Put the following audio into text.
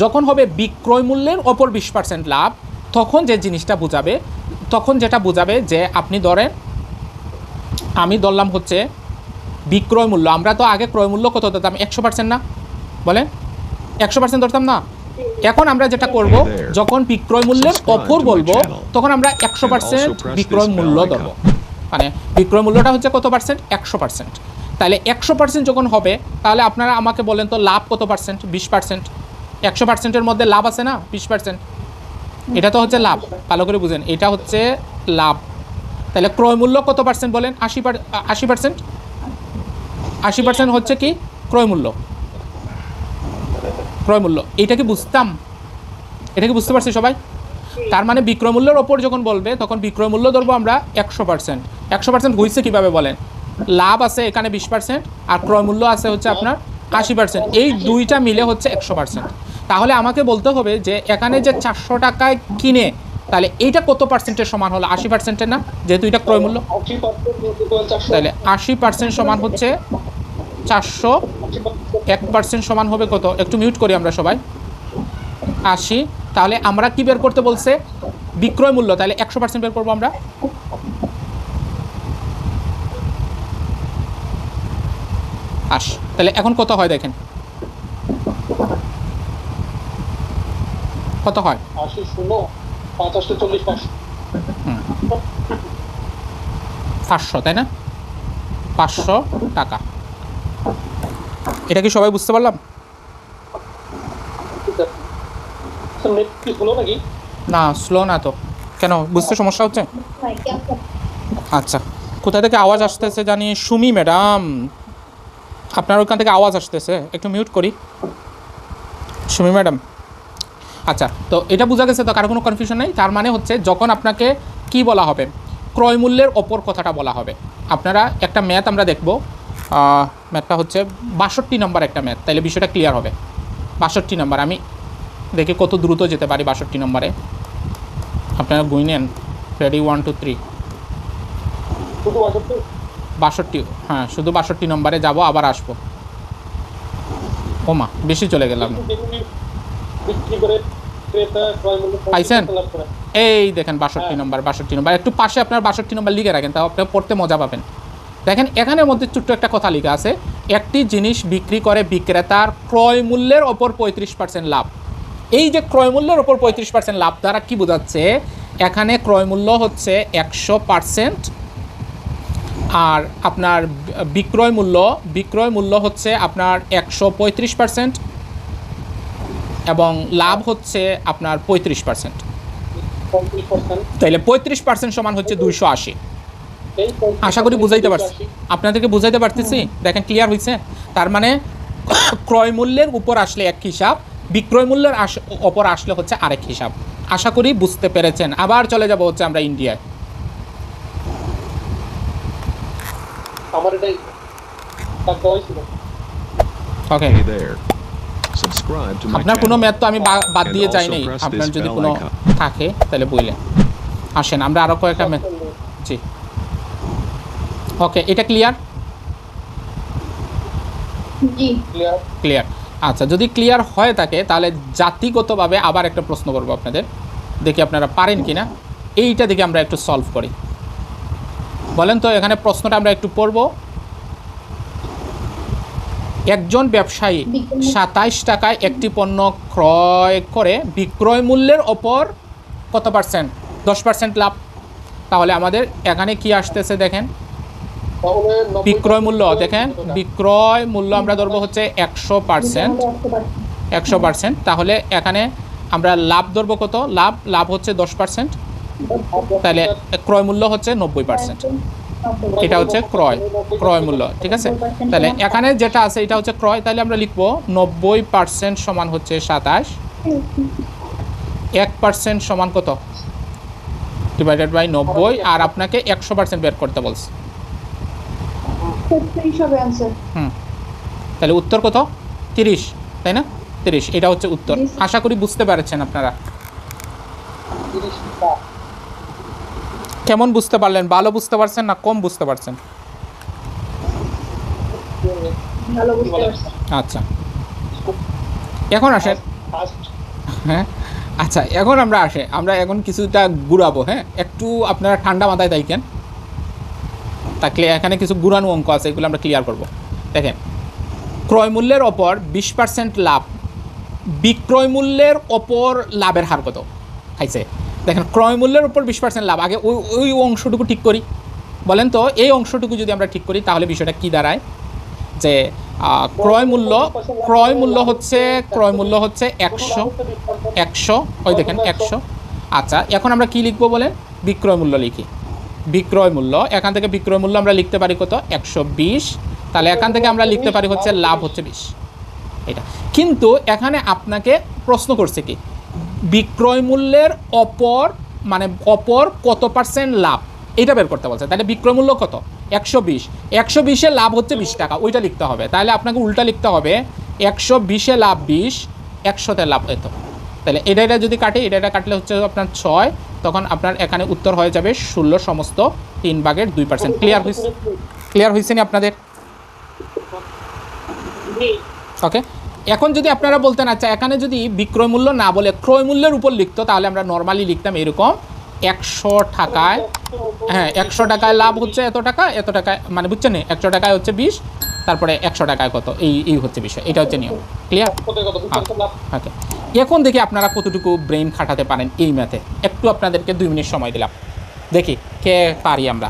যখন হবে বিক্রয় মূল্যের ওপর বিশ পার্সেন্ট লাভ তখন যে জিনিসটা বোঝাবে তখন যেটা বোঝাবে যে আপনি ধরেন আমি ধরলাম হচ্ছে বিক্রয় মূল্য আমরা তো আগে ক্রয় মূল্য কত ধরতাম? একশো পার্সেন্ট না? বলেন একশো পার্সেন্ট ধরতাম না? এখন আমরা যেটা করব যখন বিক্রয় মূল্যের অপর বলব তখন আমরা একশো পার্সেন্ট বিক্রয় মূল্য ধরবো। মানে বিক্রয় মূল্যটা হচ্ছে কত পার্সেন্ট একশো পার্সেন্ট তাহলে একশো পার্সেন্ট যখন হবে তাহলে আপনারা আমাকে বলেন তো লাভ কত পার্সেন্ট বিশ পার্সেন্ট একশো পার্সেন্টের মধ্যে লাভ আছে না? বিশ পার্সেন্ট এটা তো হচ্ছে লাভ, ভালো করে বুঝেন। এটা হচ্ছে লাভ। তাহলে ক্রয় মূল্য কত পার্সেন্ট বলেন? আশি আশি পার্সেন্ট আশি পার্সেন্ট হচ্ছে কি? ক্রয় মূল্য। ক্রয় মূল্য। এটা কি বুঝতাম? এটা কি বুঝতে পারছি সবাই? তার মানে বিক্রয় মূল্যের ওপর যখন বলবে, তখন বিক্রয় মূল্য ধরবো আমরা একশো পার্সেন্ট একশো পার্সেন্ট হয়েছে কীভাবে বলেন? লাভ আছে এখানে বিশ পার্সেন্ট আর ক্রয় মূল্য আছে হচ্ছে আপনার আশি পার্সেন্ট এই দুইটা মিলে হচ্ছে একশো পার্সেন্ট তাহলে আমাকে বলতে হবে যে এখানে যে চারশো টাকায় কিনে, তাহলে এইটা কত পার্সেন্টের সমান হলো? আশি পার্সেন্টের না? যেহেতু এটা ক্রয় মূল্য। তাহলে আশি পার্সেন্ট সমান হচ্ছে চারশো। এক পার্সেন্ট সমান হবে কত? একটু মিউট করি আমরা সবাই। আশি। তাহলে আমরা কি বের করতে বলছে? বিক্রয় মূল্য। তাহলে একশো পার্সেন্ট বের করব আমরা। আশ। তাহলে এখন কত হয় দেখেন? কত হয়? আশি শূন্য পঞ্চাশটা চল্লিশ পাঁচশো পাঁচশো তাই না? পাঁচশো টাকা। এটা কি সবাই বুঝতে পারলাম? না স্লো না তো। কেন বুঝতে সমস্যা হচ্ছে? আচ্ছা কোথা থেকে আওয়াজ আসতেছে জানি সুমি ম্যাডাম। আপনার ওখান থেকে আওয়াজ আসতেছে একটু মিউট করি। সুমি ম্যাডাম আচ্ছা তো এটা বোঝা গেছে তো কারও কোনো কনফিউশন নেই। তার মানে হচ্ছে যখন আপনাকে কি বলা হবে? ক্রয় মূল্যের ওপর কথাটা বলা হবে। আপনারা একটা ম্যাথ আমরা দেখব। ম্যাথটা হচ্ছে বাষট্টি নম্বর একটা ম্যাথ তাইলে বিষয়টা ক্লিয়ার হবে। বাষট্টি নম্বর আমি দেখি কত দ্রুত যেতে পারি বাষট্টি নম্বরে আপনারা গুই নেন। রেডি ওয়ান টু থ্রি বাষট্টি? হ্যাঁ শুধু বাষট্টি নম্বরে যাব আবার আসব। ওমা বেশি চলে গেলাম। বিক্রি করে পাইছেন? এই দেখেন বাষট্টি নম্বর বাষট্টি নম্বর। একটু পাশে আপনার বাষট্টি নম্বর লিখে রাখেন তাও আপনি পড়তে মজা পাবেন। দেখেন এখানের মধ্যে ছোট্ট একটা কথা লেখা আছে একটি জিনিস বিক্রি করে বিক্রেতার ক্রয় মূল্যের ওপর পঁয়ত্রিশ পার্সেন্ট লাভ। এই যে ক্রয় মূল্যের ওপর পঁয়ত্রিশ পার্সেন্ট লাভ দ্বারা কী বোঝাচ্ছে? এখানে ক্রয় মূল্য হচ্ছে একশো পার্সেন্ট আর আপনার বিক্রয় মূল্য বিক্রয় মূল্য হচ্ছে আপনার একশো পঁয়ত্রিশ পার্সেন্ট এবং লাভ হচ্ছে আপনার পঁয়ত্রিশ পার্সেন্ট। তাইলে পঁয়ত্রিশ পার্সেন্ট সমান হচ্ছে দুইশো আশি। আশা করি বুঝাইতে পারছি। আপনাদেরকে বুঝাইতে পারতেছি? দেখেন ক্লিয়ার হয়েছে তার মানে ক্রয় মূল্যের উপর আসলে এক হিসাব বিক্রয় মূল্যের আস- ওপর আসলে হচ্ছে আরেক হিসাব। আশা করি বুঝতে পেরেছেন। আবার চলে যাব হচ্ছে আমরা ইন্ডিয়ায়। আমার এটাই ওকে আপনার কোনো. ম্যাথ তো আমি বাদ দিয়ে যাই নাই আপনার যদি কোনো থাকে তাহলে বললেন আসেন আমরা আরও কয়েকটা ম্যাথ জি। ওকে এটা ক্লিয়ার ক্লিয়ার ক্লিয়ার আচ্ছা যদি ক্লিয়ার হয়ে থাকে তাহলে জাতিগতভাবে আবার একটা প্রশ্ন করব আপনাদের। দেখি আপনারা পারেন কি না এইটা দেখে আমরা একটু সলভ করি। বলেন তো এখানে প্রশ্নটা আমরা একটু পড়ব। একজন ব্যবসায়ী সাতাইশ টাকায় একটি পণ্য ক্রয় করে বিক্রয় মূল্যের ওপর কত পার্সেন্ট? দশ পার্সেন্ট লাভ। তাহলে আমাদের এখানে কি আসতেছে দেখেন। বিক্রয় মূল্য, দেখেন? বিক্রয় মূল্য আমরা ধরবো হচ্ছে একশো পার্সেন্ট। একশো পার্সেন্ট। তাহলে এখানে আমরা লাভ ধরবো কত? লাভ লাভ হচ্ছে দশ পার্সেন্ট। তাহলে ক্রয় মূল্য হচ্ছে নব্বই পার্সেন্ট। এটা হচ্ছে ক্রয় ক্রয় মূল্য ঠিক আছে? তাহলে এখানে যেটা আছে এটা হচ্ছে ক্রয় তাহলে আমরা লিখব নব্বই পার্সেন্ট সমান হচ্ছে সাতাশ। এক পার্সেন্ট সমান কত? ডিভাইডেড বাই নব্বই আর আপনাকে একশো পার্সেন্ট বের করতে বলছে। হুম। তাহলে উত্তর কত? তিরিশ তাই না? তিরিশ এটা হচ্ছে উত্তর। আশা করি বুঝতে পারছেন আপনারা। কেমন বুঝতে পারলেন? ভালো বুঝতে পারছেন না কম বুঝতে পারছেন? আচ্ছা। এখন আসেন। হ্যাঁ? আচ্ছা এখন আমরা আসে আমরা এখন কিছুটা ঘুরাবো হ্যাঁ? একটু আপনারা ঠান্ডা মাথায় থাকেন তাকলে এখানে কিছু ঘুরানো অঙ্ক আছে এগুলো আমরা ক্লিয়ার করব। দেখেন ক্রয় মূল্যের ওপর বিশ পার্সেন্ট লাভ বিক্রয় মূল্যের ওপর লাভের হার কত? খাইছে। দেখেন ক্রয় মূল্যের উপর বিশ পার্সেন্ট লাভ। আগে ওই ওই অংশটুকু ঠিক করি। বলেন তো, এই অংশটুকু যদি আমরা ঠিক করি, তাহলে বিষয়টা কি দাঁড়ায়? যে ক্রয় মূল্য ক্রয় মূল্য হচ্ছে ক্রয় মূল্য হচ্ছে একশো একশো, ওই দেখেন, একশো। আচ্ছা এখন আমরা কি লিখব বলেন? বিক্রয় মূল্য লিখি। বিক্রয় মূল্য এখান থেকে বিক্রয় মূল্য আমরা লিখতে পারি কত? একশো বিশ। তাহলে এখান থেকে আমরা লিখতে পারি হচ্ছে, লাভ হচ্ছে বিশ। এটা। কিন্তু এখানে আপনাকে প্রশ্ন করছে কি? বিক্রয় মূল্যের অপর মানে অপর কত পার্সেন্ট লাভ? এটা বের করতে বলছে। তাহলে বিক্রয় মূল্য কত? একশো বিশ। একশো বিশে লাভ হচ্ছে বিশ টাকা। ওইটা লিখতে হবে। তাহলে আপনাকে উল্টা লিখতে হবে। একশো বিশে লাভ বিশ একশোতে লাভ এত। তাহলে এটা এটা যদি কাটে এটা এটা কাটলে হচ্ছে আপনার ছয়। তখন আপনার এখানে উত্তর হয়ে যাবে ষোলো সমস্ত তিন ভাগের দুই পার্সেন্ট ক্লিয়ার হয়েছে ক্লিয়ার হয়েছে নি আপনাদের? ওকে এখন যদি আপনারা বলতেন আচ্ছা এখানে যদি বিক্রয় মূল্য না বলে ক্রয় মূল্যের উপর লিখতো, তাহলে আমরা নর্মালি লিখতাম এরকম, একশো টাকায় হ্যাঁ একশো টাকায় লাভ হচ্ছে এত টাকা, এত টাকায় মানে বুঝছেন একশো টাকায় হচ্ছে বিশ, তারপরে একশো টাকায় কত? এই এই হচ্ছে বিষয়, এটা হচ্ছে নিয়ম ক্লিয়ার লাভ ওকে এখন দেখি আপনারা কতটুকু ব্রেন খাটাতে পারেন এই ম্যাথে একটু আপনাদেরকে দুই মিনিট সময় দিলাম। দেখি, কে পারি আমরা?